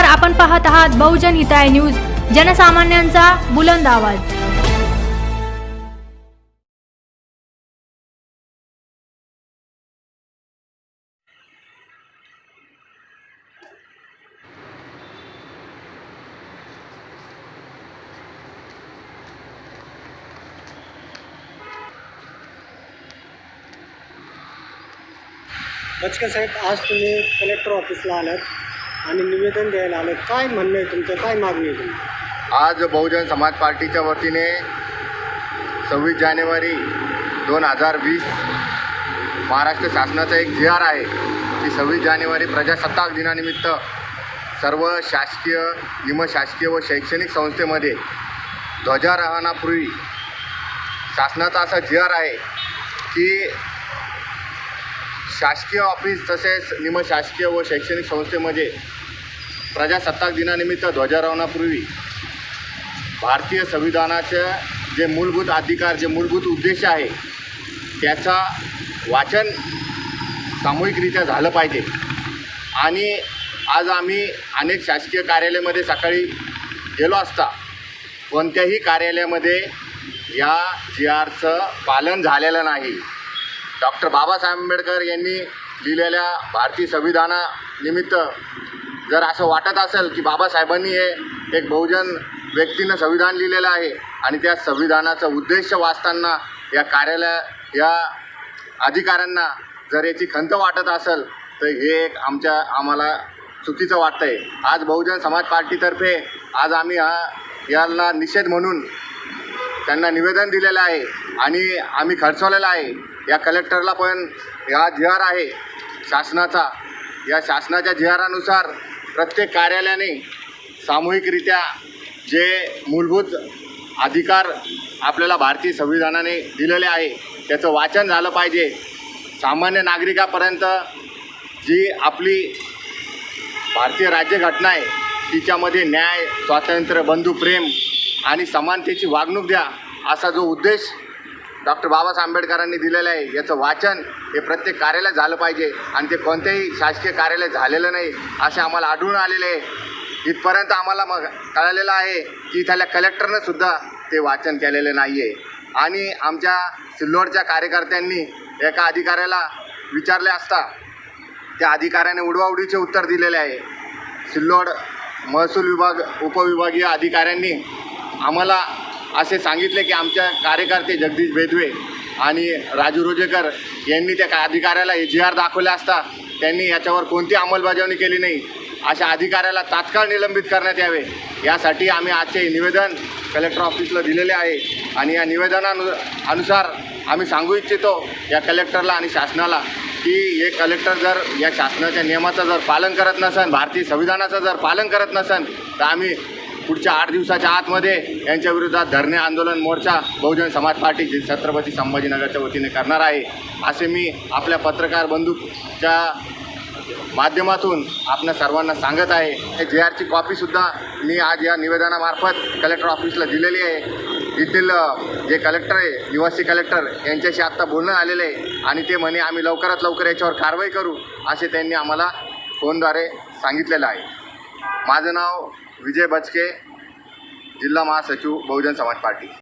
नमस्कार आपण पाहत आहात बहुजन हिताय न्यूज जनसामान्यांचा बुलंद आवाज. बचके साहेब आज तुम्ही कलेक्टर ऑफिसला आलात. आणि निवेदन द्यायला आलात काय म्हणणं आहे तुमचं? काय मागणी आहे तुमची? आज बहुजन समाज पार्टीच्या वतीने सव्वीस जानेवारी दोन हजार वीस महाराष्ट्र शासनाचा एक जी आर आहे की सव्वीस जानेवारी प्रजासत्ताक दिनानिमित्त सर्व शासकीय निमशासकीय व शैक्षणिक संस्थेमध्ये ध्वजारोहणापूर्वी शासनाचा असा जी आर आहे की शासकीय ऑफिस तसेच निमशासकीय व शैक्षणिक संस्थेमध्ये प्रजासत्ताक दिनानिमित्त ध्वजारोहणापूर्वी भारतीय संविधानाचं जे मूलभूत अधिकार जे मूलभूत उद्देश आहे त्याचा वाचन सामूहिकरित्या झालं पाहिजे. आणि आज आम्ही अनेक शासकीय कार्यालयामध्ये सकाळी गेलो असता कोणत्याही कार्यालयामध्ये या जी आरचं पालन झालेलं नाही. डॉक्टर बाबासाहेब आंबेडकर यांनी लिहिलेल्या भारतीय संविधानानिमित्त जर असं वाटत असेल की बाबासाहेबांनी हे एक बहुजन व्यक्तीनं संविधान लिहिलेलं आहे आणि त्या संविधानाचा उद्देश वाचताना या कार्यालय या अधिकाऱ्यांना जर याची खंत वाटत असेल तर हे एक आमच्या आम्हाला चुकीचं वाटतं आहे आज बहुजन समाज पार्टीतर्फे आज आम्ही हा याला निषेध म्हणून त्यांना निवेदन दिलेलं आहे आणि आम्ही खर्चवलेलं आहे. या कलेक्टरला पण हा जिहार आहे शासनाचा. या शासनाच्या जिहारानुसार प्रत्येक कार्यालयाने सामूहिकरित्या जे मूलभूत अधिकार आपल्याला भारतीय संविधानाने दिलेले आहे त्याचं वाचन झालं पाहिजे. सामान्य नागरिकापर्यंत जी आपली भारतीय राज्यघटना आहे तिच्यामध्ये न्याय स्वातंत्र्य बंधुप्रेम आणि समानतेची वागणूक द्या असा जो उद्देश डॉक्टर बाबासाहेब आंबेडकरांनी दिलेलं आहे. याचं वाचन हे प्रत्येक कार्यालयात झालं पाहिजे आणि ते कोणत्याही शासकीय कार्यालय झालेलं नाही असे आम्हाला आढळून आलेले आहे. इथपर्यंत आम्हाला मग कळालेलं आहे की इथल्या कलेक्टरनं सुद्धा ते वाचन केलेलं नाही आहे आणि आमच्या सिल्लोडच्या कार्यकर्त्यांनी एका अधिकाऱ्याला विचारले असता त्या अधिकाऱ्याने उडवाउडीचे उत्तर दिलेले आहे. सिल्लोड महसूल विभाग उपविभागीय अधिकाऱ्यांनी आम्हाला असे सांगितले की आमच्या कार्यकर्ते जगदीश बेदवे आणि राजू रोजेकर यांनी त्या का- अधिकाऱ्याला ए जी आर दाखवले असता त्यांनी याच्यावर कोणती अंमलबजावणी केली नाही अशा अधिकाऱ्याला तात्काळ निलंबित करण्यात यावे यासाठी आम्ही आजचे निवेदन कलेक्टर ऑफिसला दिलेले आहे. आणि या निवेदनानु अनुसार आम्ही सांगू इच्छितो या कलेक्टरला आणि शासनाला की हे कलेक्टर जर या शासनाच्या नियमाचं जर पालन करत नसन भारतीय संविधानाचं जर पालन करत नसन तर आम्ही पुढच्या आठ दिवसाच्या आतमध्ये यांच्या विरोधात धरणे आंदोलन मोर्चा बहुजन समाज पार्टी छत्रपती संभाजीनगरच्या वतीने करणार आहे. असे मी आपल्या पत्रकार बंधूच्या माध्यमातून आपल्या सर्वांना सांगत आहे. हे जे आरची कॉपीसुद्धा मी आज या निवेदनामार्फत कलेक्टर ऑफिसला दिलेली आहे. येथील जे कलेक्टर आहे निवासी कलेक्टर यांच्याशी आत्ता बोलणं आलेलं आहे आणि ते म्हणे आम्ही लवकरात लवकर याच्यावर कारवाई करू असे त्यांनी आम्हाला फोनद्वारे सांगितलेलं आहे. माझं नाव विजय बचके जिल्हा महासचिव बहुजन समाज पार्टी.